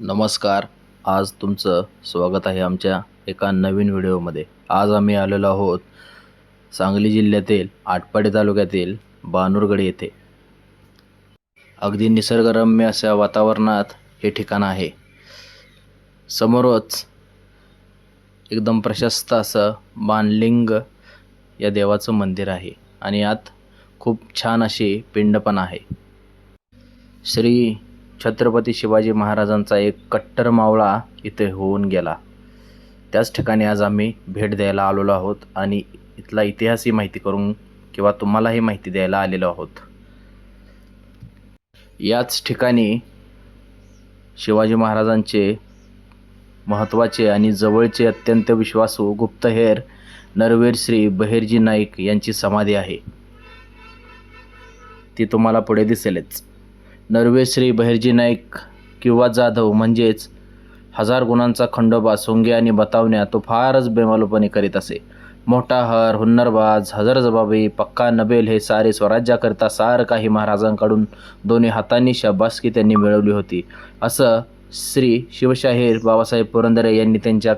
नमस्कार. आज तुमचं स्वागत आहे आमच्या एका नवीन व्हिडिओमध्ये. आज आम्ही आलेलो आहोत सांगली जिल्ह्यातील आटपाडी तालुक्यातील बानुरगड येथे. अगदी निसर्गरम्य अशा वातावरणात हे ठिकाण आहे. समोरच एकदम प्रशस्त असं बाणलिंग या देवाचं मंदिर आहे आणि यात खूप छान अशी पिंड पण आहे. श्री छत्रपती शिवाजी महाराजांचा एक कट्टर मावळा इथे होऊन गेला. त्याच ठिकाणी आज आम्ही भेट द्यायला आलेलो आहोत आणि इथला इतिहासही माहिती करून किंवा तुम्हालाही माहिती द्यायला आलेलो आहोत. याच ठिकाणी शिवाजी महाराजांचे महत्त्वाचे आणि जवळचे अत्यंत विश्वासू गुप्तहेर नरवीर श्री बहिर्जी नाईक यांची समाधी आहे. ती तुम्हाला पुढे दिसेलच. नरवेश्री बहिर्जी नाईक किंवा जाधव म्हणजेच हजार गुणांचा खंडोबा सोंगे आणि बतावण्या तो फारच बेमालूपणे करीत असे. मोठा हर हुन्नरबाज हजरजबाबी पक्का नबेल हे सारे स्वराज्याकरता सार काही महाराजांकडून दोन्ही हातांनी शाबासकी त्यांनी मिळवली होती. असं श्री शिवशाहीर बाबासाहेब पुरंदरे यांनी त्यांच्या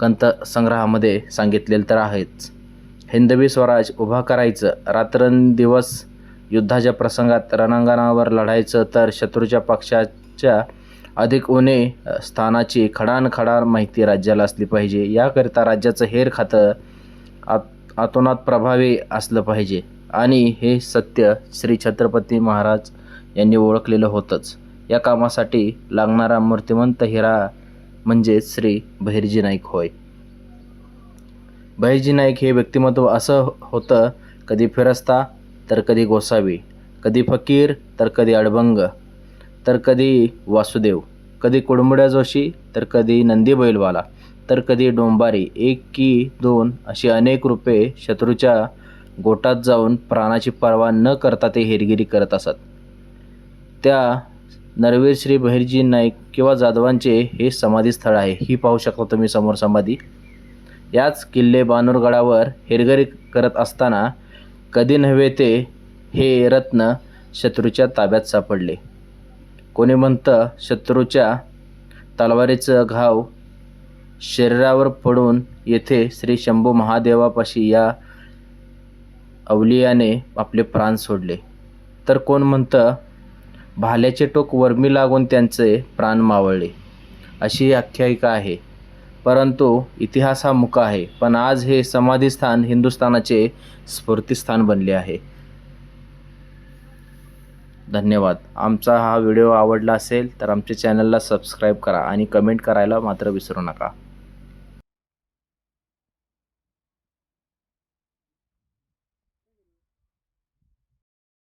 ग्रंथसंग्रहामध्ये सांगितलेलं तर आहेच. हिंदवी स्वराज उभा करायचं रात्रंदिवस युद्धाच्या प्रसंगात रणांगणावर लढायचं तर शत्रूच्या पक्षाच्या अधिक उणे स्थानाची खडानखडान माहिती राज्याला असली पाहिजे. याकरिता राज्याचं हेर खातं आत आतोनात प्रभावी असलं पाहिजे. आणि हे सत्य श्री छत्रपती महाराज यांनी ओळखलेलं होतंच. या कामासाठी लागणारा मूर्तिमंत हिरा म्हणजे श्री बहिर्जी नाईक होय. बहिर्जी नाईक हे व्यक्तिमत्व असं होतं कधी फिरस्ता तर कधी गोसावी कधी फकीर तर कधी अडबंग तर कधी वासुदेव कधी कुडमुड्या जोशी तर कधी नंदी बैलवाला तर कधी डोंबारी एक की दोन अशी अनेक रूपे शत्रूच्या गोटात जाऊन प्राणाची पर्वा न करता ते हेरगिरी करत असत. त्या नरवीर श्री बहिर्जी नाईक किंवा जाधवांचे हे समाधीस्थळ आहे ही पाहू शकता तुम्ही समोर समाधी. याच किल्ले बानूरगडावर हेरगिरी करत असताना कधी नव्हे ते हे रत्न शत्रूच्या ताब्यात सापडले. कोणी म्हणतं शत्रूच्या तलवारीचं घाव शरीरावर पडून येथे श्री शंभू महादेवापाशी या अवलियाने आपले प्राण सोडले. तर कोण म्हणतं भाल्याचे टोक वर्मी लागून त्यांचे प्राण मावळले. अशी आख्यायिका आहे. परंतु इतिहास हा मुका आहे पण आज हे समाधीस्थान हिंदुस्थानाचे स्फूर्तिस्थान बनले आहे. धन्यवाद. आमचा हा व्हिडिओ आवडला असेल तर आमच्या चॅनलला सबस्क्राईब करा आणि कमेंट करायला मात्र विसरू नका.